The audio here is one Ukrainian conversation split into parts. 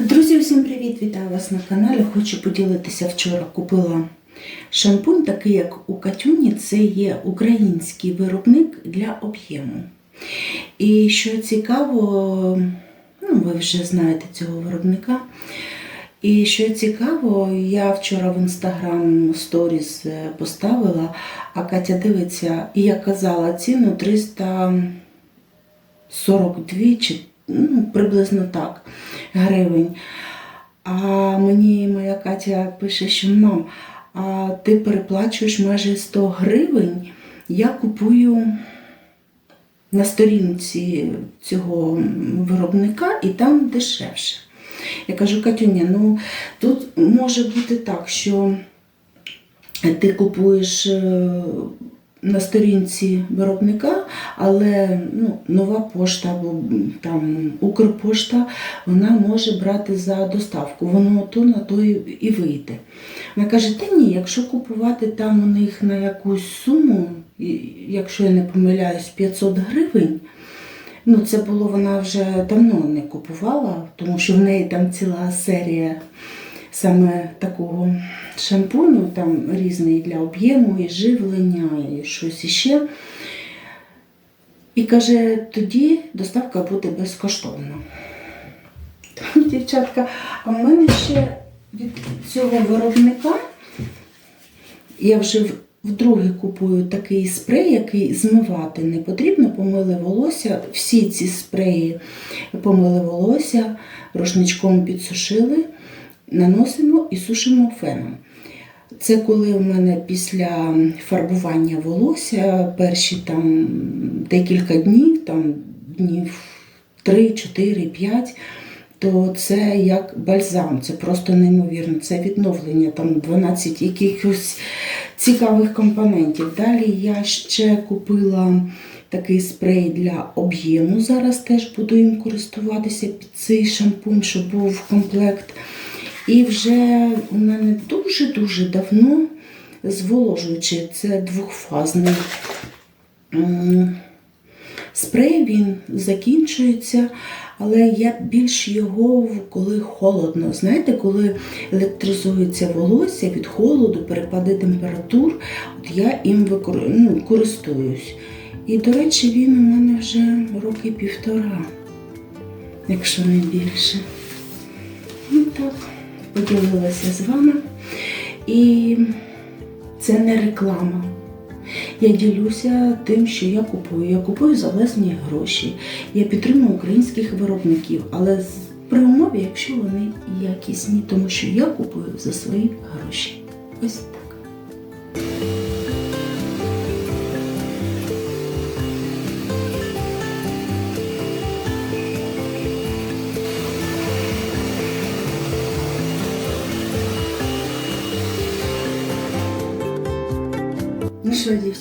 Друзі, усім привіт! Вітаю вас на каналі. Хочу поділитися. Вчора купила шампунь, такий як у Катюні. Це є український виробник для об'єму. І що цікаво, ну, ви вже знаєте цього виробника. І що цікаво, я вчора в інстаграм сторіс е, поставила, а Катя дивиться, і я казала ціну 342 чи ну, приблизно так гривень. А мені моя Катя пише, що мам, а ти переплачуєш майже 100 гривень. Я купую на сторінці цього виробника і там дешевше. Я кажу, Катюня, ну тут може бути так, що ти купуєш е, на сторінці виробника, але ну, нова пошта або там Укрпошта вона може брати за доставку. Воно то на то і вийде. Вона каже, та ні, якщо купувати там у них на якусь суму, якщо я не помиляюсь, 500 гривень. Ну, це було вона вже давно не купувала, тому що в неї там ціла серія саме такого шампуню, там різний для об'єму, і живлення, і щось іще. І каже, тоді доставка буде безкоштовна. Дівчатка, а в мене ще від цього виробника я вже вдруге купую такий спрей, який змивати не потрібно, помили волосся. Всі ці спреї помили волосся, рушничком підсушили, наносимо і сушимо феном. Це коли у мене після фарбування волосся перші там декілька днів, там днів 3, 4, 5, то це як бальзам, це просто неймовірно. Це відновлення, там 12 якихось цікавих компонентів. Далі я ще купила такий спрей для об'єму. Зараз теж буду їм користуватися під цей шампунь, щоб був комплект. І вже у мене дуже-дуже давно зволожуючий, це двохфазний спрей, він закінчується, але я більш його, коли холодно. Знаєте, коли електризується волосся від холоду, перепади температур, от я їм викор... ну, користуюсь. І, до речі, він у мене вже роки півтора, якщо не більше. Ну так, поділилася з вами. І це не реклама. Я ділюся тим, що я купую. Я купую за власні гроші. Я підтримую українських виробників, але при умові, якщо вони якісні, тому що я купую за свої гроші. Ось так.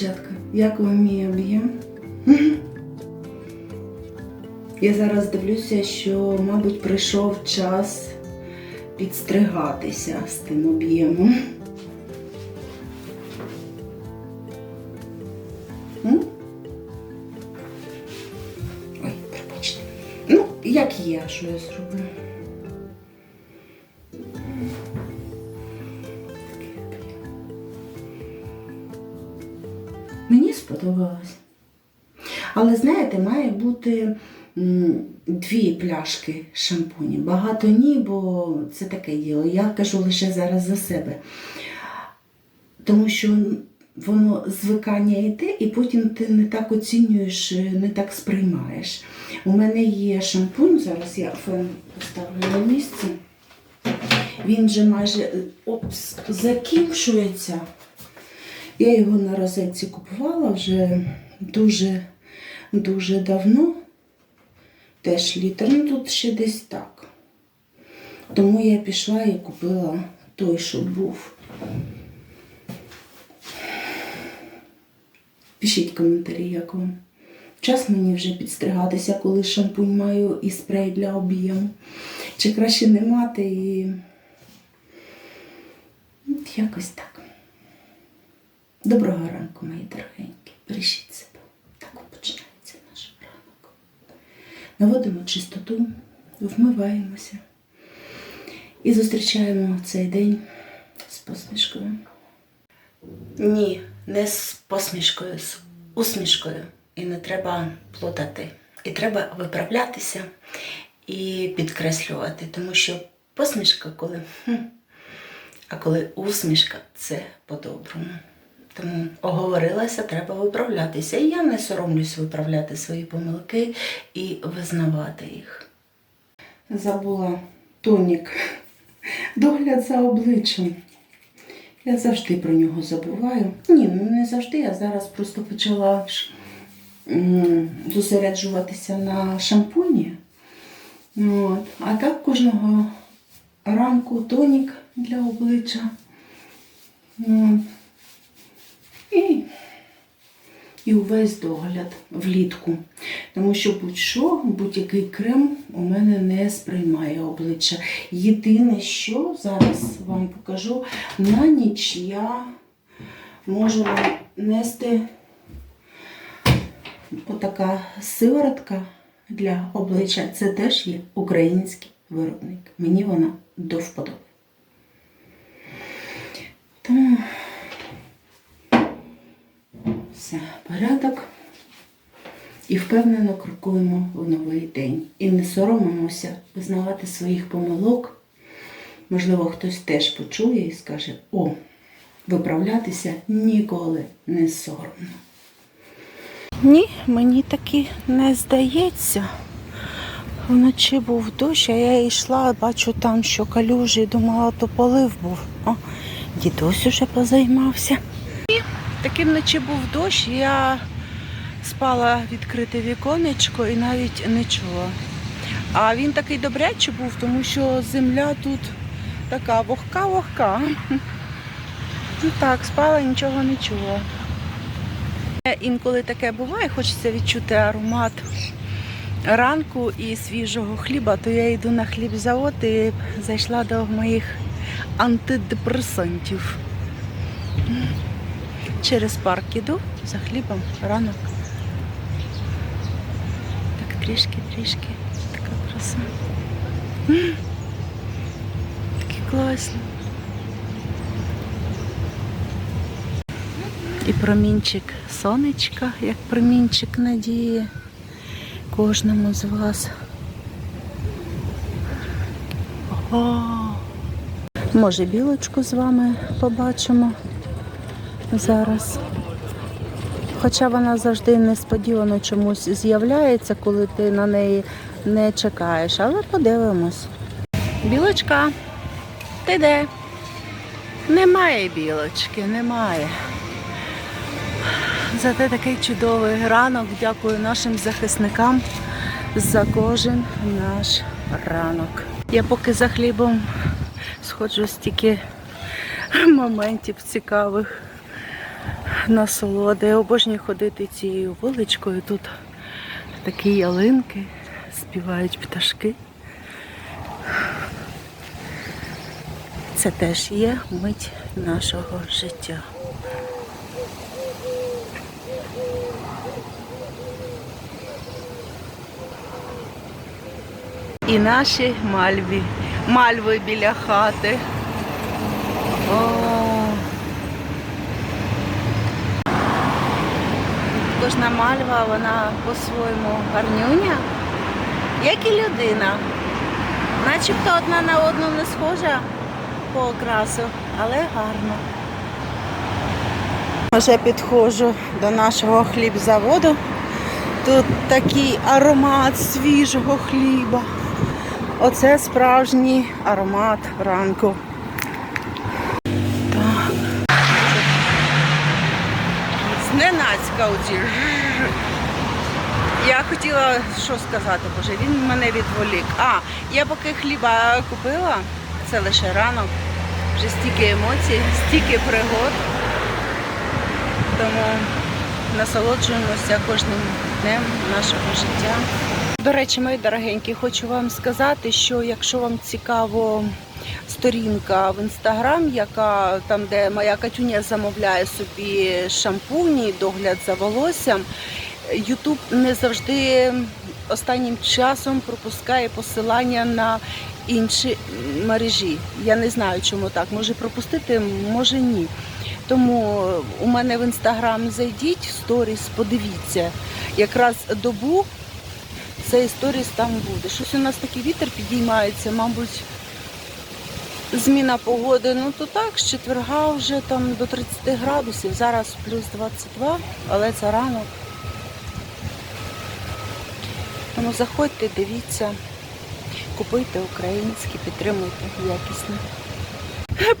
Дівчатка, як вам мій об'єм? Я зараз дивлюся, що, мабуть, прийшов час підстригатися з тим об'ємом. Ой, пробачте. Ну, як є, що я зроблю. Але знаєте, має бути дві пляшки шампуні. Багато ні, бо це таке діло. Я кажу лише зараз за себе. Тому що воно звикання йде, і потім ти не так оцінюєш, не так сприймаєш. У мене є шампунь, зараз я фен поставлю на місце. Він вже майже опс, закінчується. Я його на розетці купувала вже дуже, дуже давно. Теж літр. Ну тут ще десь так. Тому я пішла і купила той, що був. Пишіть коментарі, як вам. Час мені вже підстригатися, коли шампунь маю і спрей для об'єму. Чи краще не мати і. От якось так. Доброго ранку, мої дорогенькі. Бережіть себе. Так от починається наш ранок. Наводимо чистоту, вмиваємося. І зустрічаємо цей день з посмішкою. Ні, не з посмішкою, з усмішкою. І не треба плутати. І треба виправлятися і підкреслювати, тому що посмішка, коли а коли усмішка це по-доброму. Тому оговорилася, треба виправлятися. І я не соромлюсь виправляти свої помилки і визнавати їх. Забула тонік. Догляд за обличчям. Я завжди про нього забуваю. Ні, ну не завжди. Я зараз просто почала зосереджуватися на шампуні. От. А так кожного ранку тонік для обличчя. От. І, і увесь догляд влітку. Тому що будь-що, будь-який крем у мене не сприймає обличчя. Єдине, що зараз вам покажу, на ніч я можу нести отака сиворотка для обличчя. Це теж є український виробник. Мені вона до вподоби. Тому все, порядок. І впевнено крокуємо в новий день. І не соромимося визнавати своїх помилок. Можливо, хтось теж почує і скаже: о, виправлятися ніколи не соромно. Ні, мені таки не здається. Вночі був дощ, а я йшла, бачу там, що калюжі, думала, то полив був. О, дідусь уже позаймався. І таки вночі був дощ, я спала відкрите віконечко і навіть не чула. А він такий добрячий був, тому що земля тут така вогка-вогка. Ну так, спала, нічого не чула. Інколи таке буває, хочеться відчути аромат ранку і свіжого хліба, то я йду на хлібзавод і зайшла до моїх антидепресантів. Через парк іду за хлібом ранок. Так трішки-трішки. Така краса. Такі класні. І промінчик сонечка, як промінчик надії кожному з вас. О, може, білочку з вами побачимо зараз. Хоча вона завжди несподівано чомусь з'являється, коли ти на неї не чекаєш. Але подивимось. Білочка, ти де? Немає білочки, немає. Зате такий чудовий ранок. Дякую нашим захисникам за кожен наш ранок. Я поки за хлібом сходжу стільки моментів цікавих насолоди. Я обожнюю ходити цією вуличкою. Тут такі ялинки, співають пташки. Це теж є мить нашого життя. І наші мальві, мальви біля хати. О. Кожна мальва, вона по-своєму гарнюня, як і людина. Начебто одна на одну не схожа по окрасу, але гарно. Вже підходжу до нашого хлібзаводу. Тут такий аромат свіжого хліба. Оце справжній аромат ранку. Оці. Я хотіла що сказати, боже, він мене відволік. А, я поки хліба купила, це лише ранок. Вже стільки емоцій, стільки пригод. Тому насолоджуємося кожним днем нашого життя. До речі, мої дорогенькі, хочу вам сказати, що якщо вам цікаво сторінка в інстаграм, яка там, де моя Катюня замовляє собі шампуні, догляд за волоссям, Ютуб не завжди останнім часом пропускає посилання на інші мережі. Я не знаю, чому так. Може пропустити, може ні. Тому у мене в інстаграм зайдіть в сторіс, подивіться. Якраз добу цей сторіс там буде. Щось у нас такий вітер підіймається, мабуть, зміна погоди. Ну то так, з четверга вже там до 30 градусів, зараз плюс 22, але це ранок. Тому заходьте, дивіться, купуйте українське, підтримуйте якісне.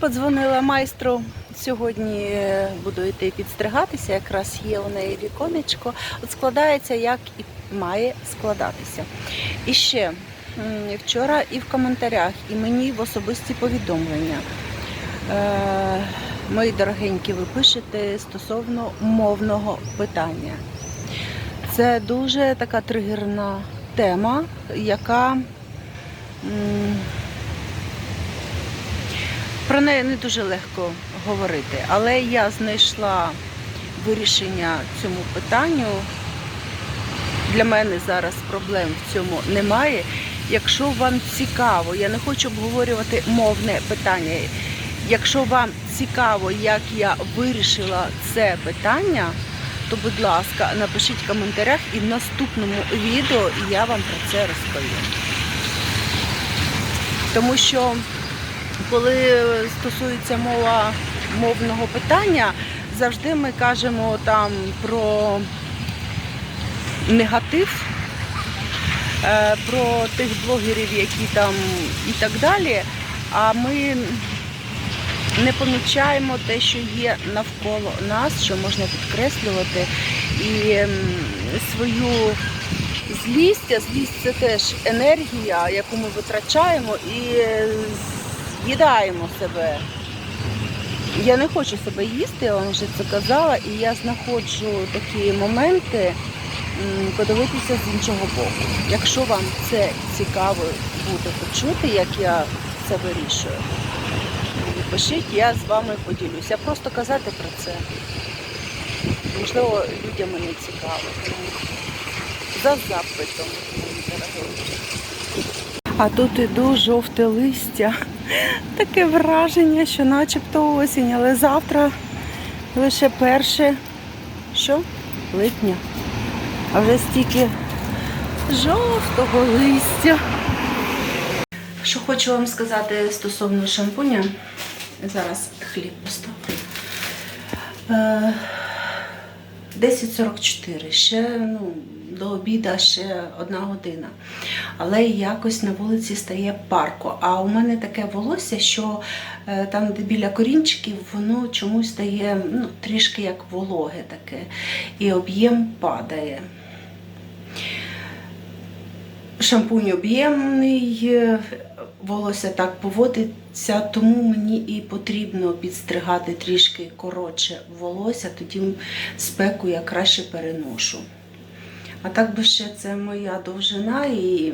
Подзвонила майстру. Сьогодні е, буду йти підстригатися, якраз є у неї віконечко. От складається, як і має складатися. І ще вчора і в коментарях, і мені в особисті повідомлення. Е, мої дорогенькі, ви пишете стосовно мовного питання. Це дуже така тригерна тема, яка про неї не дуже легко говорити, але я знайшла вирішення цьому питанню. Для мене зараз проблем в цьому немає. Якщо вам цікаво, я не хочу обговорювати мовне питання. Якщо вам цікаво, як я вирішила це питання, то, будь ласка, напишіть в коментарях і в наступному відео я вам про це розповім. Тому що коли стосується мова мовного питання, завжди ми кажемо там про негатив, про тих блогерів, які там і так далі. А ми не помічаємо те, що є навколо нас, що можна підкреслювати, і свою злість, а злість це теж енергія, яку ми витрачаємо і е, з'їдаємо себе. Я не хочу себе їсти, я вам вже це казала, і я знаходжу такі моменти подивитися з іншого боку. Якщо вам це цікаво буде почути, як я це вирішую, пишіть, я з вами поділюся. Просто казати про це. Можливо, людям не цікаво. За запитом, мої дорогенькі. А тут іду жовте листя. Таке враження, що начебто осінь, але завтра лише перше що? липня. А вже стільки жовтого листя. Що хочу вам сказати стосовно шампуня. Зараз хліб поставлю. Е, 10.44, ще ну, до обіда ще одна година. Але якось на вулиці стає парко. А у мене таке волосся, що е, там, де біля корінчиків, воно чомусь стає ну, трішки як вологе таке. І об'єм падає. Шампунь об'ємний, е, волосся так поводиться, тому мені і потрібно підстригати трішки коротше волосся, тоді спеку я краще переношу. А так би ще це моя довжина і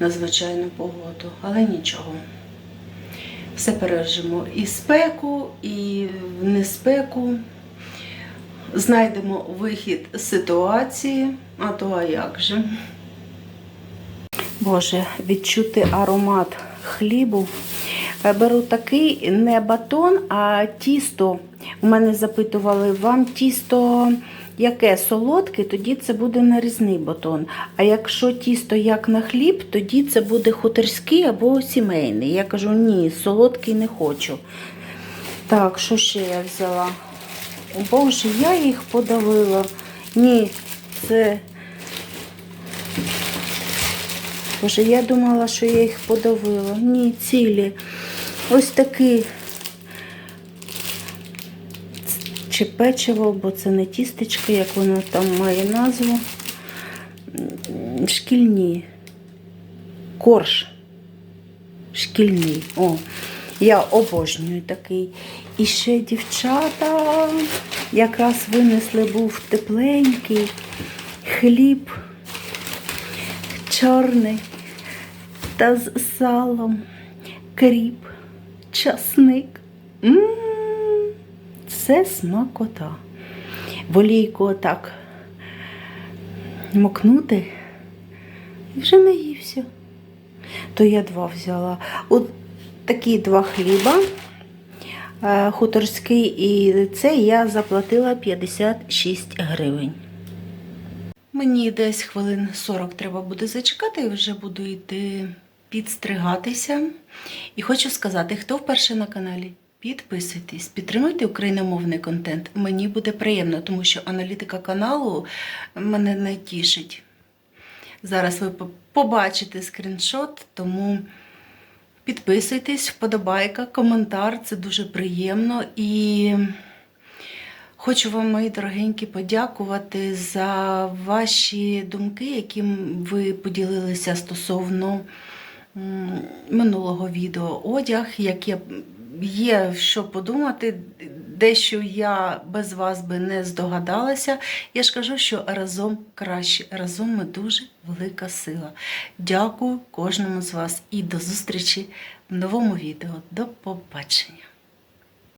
на звичайну погоду, але нічого. Все пережимо і спеку, і неспеку. Знайдемо вихід з ситуації, а то а як же. Боже, відчути аромат хлібу. Е, Беру такий не батон, а тісто. У мене запитували, вам тісто яке солодке, тоді це буде нарізний батон. А якщо тісто як на хліб, тоді це буде хуторський або сімейний. Я кажу, ні, солодкий не хочу. Так, що ще я взяла? Боже, я їх подавила. Ні, це Боже, я думала, що я їх подавила. Ні, цілі. Ось такі. Чи печиво, бо це не тістечко, як воно там має назву. Шкільні. Корж. Шкільний. О, я обожнюю такий. І ще дівчата якраз винесли був тепленький хліб чорний та з салом, кріп, часник. М, Це смакота. Волійку отак мокнути і вже наївся. то я два взяла. От такі два хліба. е, Хуторський, і це я заплатила 56 гривень. Мені десь хвилин 40 треба буде зачекати, і вже буду йти підстригатися. І хочу сказати, хто вперше на каналі, підписуйтесь, підтримуйте україномовний контент. Мені буде приємно, тому що аналітика каналу мене не тішить. Зараз ви побачите скріншот, тому підписуйтесь, вподобайка, коментар, це дуже приємно. І Хочу вам, мої дорогенькі, подякувати за ваші думки, яким ви поділилися стосовно минулого відео одяг, яке є що подумати. Дещо я без вас би не здогадалася. Я ж кажу, що разом краще, разом ми дуже велика сила. Дякую кожному з вас і до зустрічі в новому відео. До побачення!